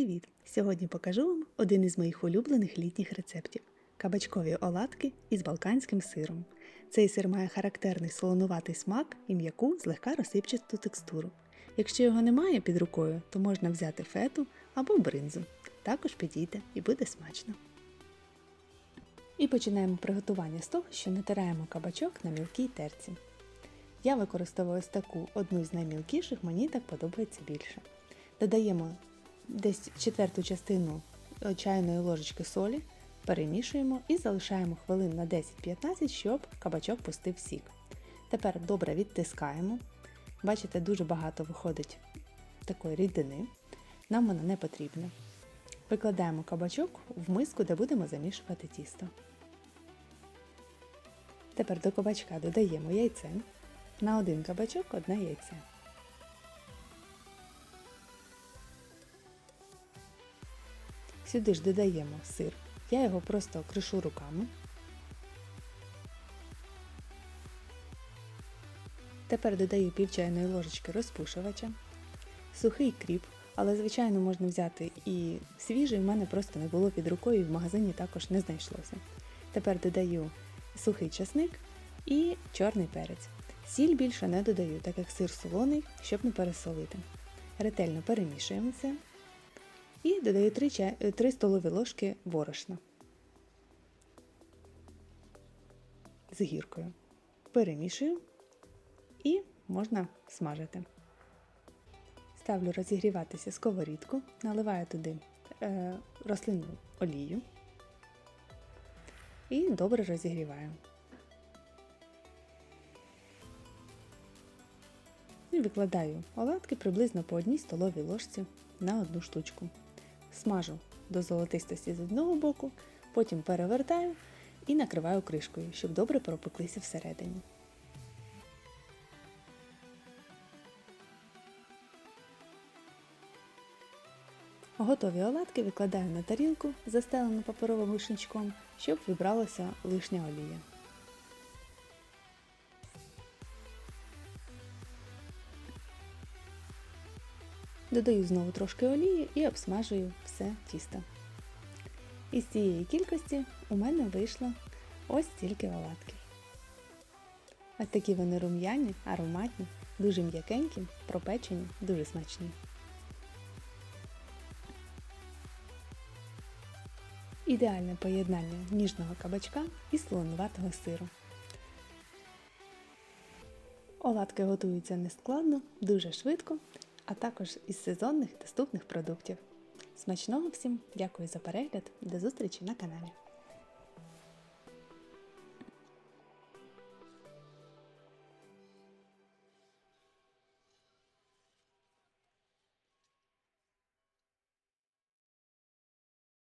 Привіт! Сьогодні покажу вам один із моїх улюблених літніх рецептів кабачкові оладки із балканським сиром. Цей сир має характерний солонуватий смак і м'яку злегка розсипчасту текстуру. Якщо його немає під рукою, то можна взяти фету або бринзу. Також підійде і буде смачно. І починаємо приготування з того, що натираємо кабачок на мілкій терці. Я використовую ось таку одну з наймілкіших, мені так подобається більше. Додаємо десь четверту частину е, чайної ложечки солі, перемішуємо і залишаємо хвилин на 10-15, щоб кабачок пустив сік. Тепер добре відтискаємо. Бачите, дуже багато виходить такої рідини. Нам вона не потрібна. Викладаємо кабачок в миску, де будемо замішувати тісто. Тепер до кабачка додаємо яйце. На один кабачок одне яйце. Сюди ж додаємо сир. Я його просто кришу руками. Тепер додаю пів чайної ложечки розпушувача, сухий кріп, але, звичайно, можна взяти і свіжий, в мене просто не було під рукою і в магазині також не знайшлося. Тепер додаю сухий часник і чорний перець. Сіль більше не додаю, так як сир солоний, щоб не пересолити. Ретельно перемішуємо це і додаю 3, чай, 3 столові ложки борошна з гіркою. Перемішую і можна смажити. Ставлю розігріватися сковорідку, наливаю туди е, рослинну олію і добре розігріваю. І викладаю оладки приблизно по одній столовій ложці на одну штучку. Смажу до золотистості з одного боку, потім перевертаю і накриваю кришкою, щоб добре пропеклися всередині. Готові оладки викладаю на тарілку, застелену паперовим вишничком, щоб вибралася лишня олія. Додаю знову трошки олії і обсмажую все тісто. Із цієї кількості у мене вийшло ось стільки оладків. Ось такі вони рум'яні, ароматні, дуже м'якенькі, пропечені, дуже смачні. Ідеальне поєднання ніжного кабачка і слонуватого сиру. Оладки готуються нескладно, дуже швидко а також із сезонних доступних продуктів. Смачного всім! Дякую за перегляд, до зустрічі на каналі!